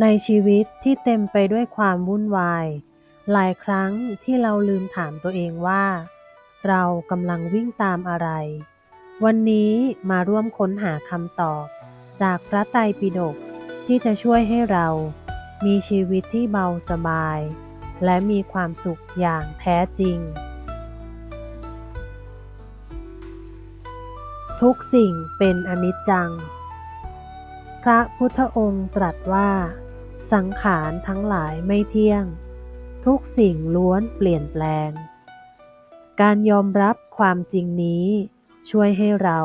ในชีวิตที่เต็มไปด้วยความวุ่นวาย หลายครั้งที่เราลืมถามตัวเองว่า เรากำลังวิ่งตามอะไร วันนี้มาร่วมค้นหาคำตอบ จากพระไตรปิฎกที่จะช่วยให้เรา มีชีวิตที่เบาสบาย และมีความสุขอย่างแท้จริง ทุกสิ่งเป็นอนิจจัง พระพุทธองค์ตรัสว่า สังขารทั้งหลายไม่เที่ยง ทุกสิ่งล้วนเปลี่ยนแปลง การยอมรับความจริงนี้ ช่วยให้เรา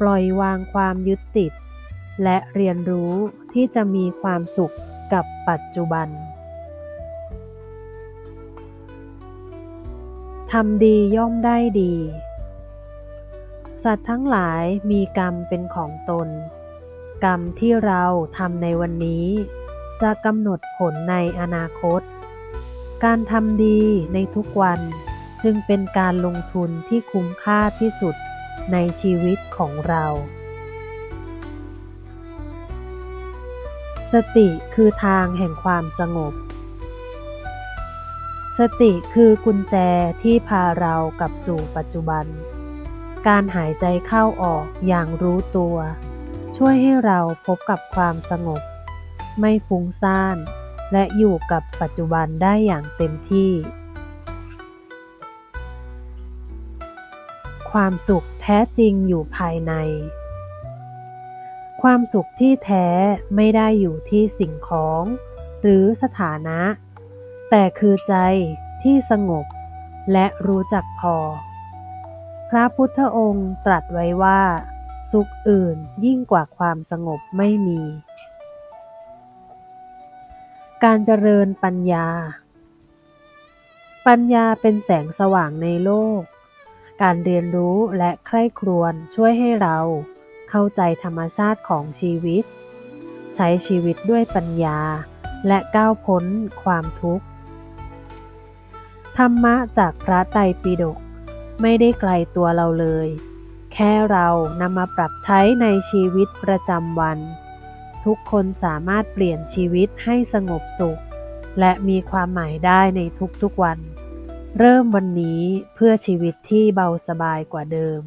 ปล่อยวางความยึดติด และเรียนรู้ที่จะมีความสุขกับปัจจุบันทำดีย่อมได้ดี สัตว์ทั้งหลายมีกรรมเป็นของตน กรรมที่เราทำในวันนี้ จะกำหนดผลในอนาคต การทำดีในทุกวันจึงเป็นการลงทุนที่คุ้มค่าที่สุดในชีวิตของเรา สติคือทางแห่งความสงบ สติคือกุญแจที่พาเรากลับสู่ปัจจุบัน การหายใจเข้าออกอย่างรู้ตัว ช่วยให้เราพบกับความสงบ ไม่ฟุ้งซ่าน และอยู่กับปัจจุบันได้อย่างเต็มที่ ความสุขแท้จริงอยู่ภายใน ความสุขที่แท้ไม่ได้อยู่ที่สิ่งของ หรือสถานะ แต่คือใจที่สงบและรู้จักพอ พระพุทธองค์ตรัสไว้ว่า สุขอื่นยิ่งกว่าความสงบไม่มี การเจริญปัญญา ปัญญาเป็นแสงสว่างในโลก การเรียนรู้และใคร่ครวญช่วยให้เราเข้าใจธรรมชาติของชีวิต ใช้ชีวิตด้วยปัญญา และก้าวพ้นความทุกข์ ธรรมะจากพระไตรปิฎกไม่ได้ไกลตัวเราเลย แค่เรานำมาปรับใช้ในชีวิตประจำวัน ทุกคนสามารถเปลี่ยนชีวิตให้สงบสุข และมีความหมายได้ในทุกๆวัน เริ่มวันนี้เพื่อชีวิตที่เบาสบายกว่าเดิม